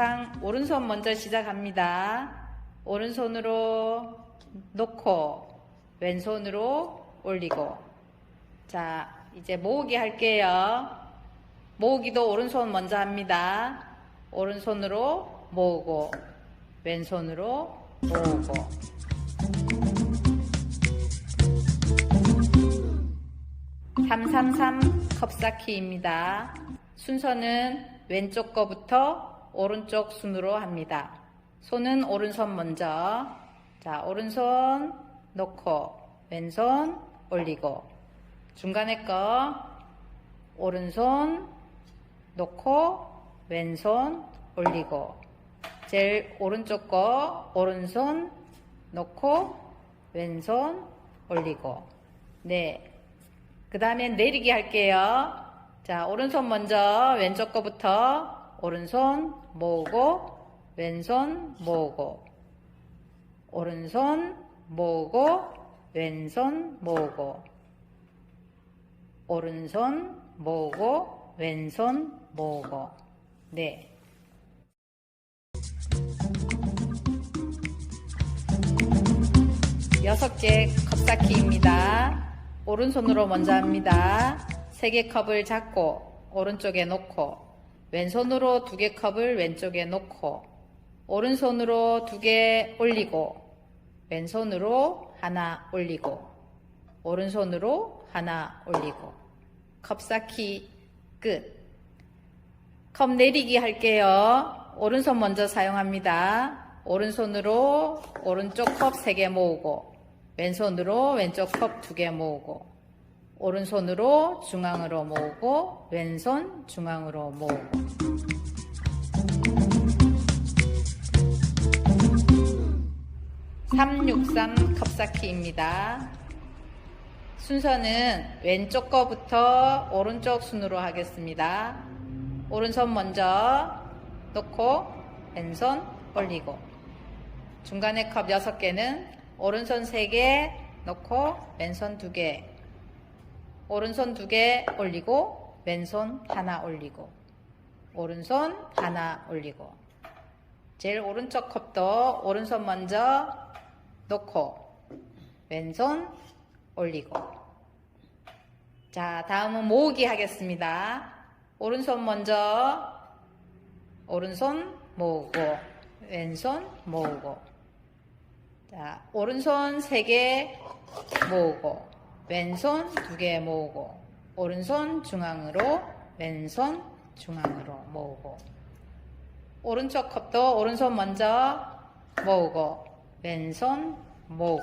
항상 오른손 먼저 시작합니다. 오른손으로 놓고 왼손으로 올리고 자 이제 모으기 할게요. 모으기도 오른손 먼저 합니다. 오른손으로 모으고 왼손으로 모으고 삼삼삼 컵쌓기입니다. 순서는 왼쪽 거부터 오른쪽 순으로 합니다. 손은 오른손 먼저. 자, 오른손 놓고 왼손 올리고 중간에 거 오른손 놓고 왼손 올리고 제일 오른쪽 거 오른손 놓고 왼손 올리고 네. 그 다음에 내리기 할게요. 자, 오른손 먼저 왼쪽 거부터 오른손 모으고 왼손 모으고 오른손 모으고 왼손 모으고 오른손 모으고 왼손 모으고 네. 여섯 개 컵쌓기입니다. 오른손으로 먼저 합니다. 세 개 컵을 잡고 오른쪽에 놓고 왼손으로 두 개 컵을 왼쪽에 놓고 오른손으로 두 개 올리고 왼손으로 하나 올리고 오른손으로 하나 올리고 컵 쌓기 끝. 컵 내리기 할게요. 오른손 먼저 사용합니다. 오른손으로 오른쪽 컵세개 모으고 왼손으로 왼쪽 컵두개 모으고 오른손으로 중앙으로 모으고 왼손 중앙으로 모으고 363 컵쌓기입니다. 순서는 왼쪽 거부터 오른쪽 순으로 하겠습니다. 오른손 먼저 놓고 왼손 올리고 중간에 컵 6개는 오른손 3개 놓고 왼손 2개 오른손 2개 올리고 왼손 하나 올리고 오른손 하나 올리고 제일 오른쪽 컵도 오른손 먼저 놓고 왼손 올리고 자 다음은 모으기 하겠습니다. 오른손 먼저 오른손 모으고 왼손 모으고 자 오른손 3개 모으고 왼손 2개 모으고 오른손 중앙으로 왼손 중앙으로 모으고. 오른쪽 컵도 오른손 먼저 모으고 왼손 모으고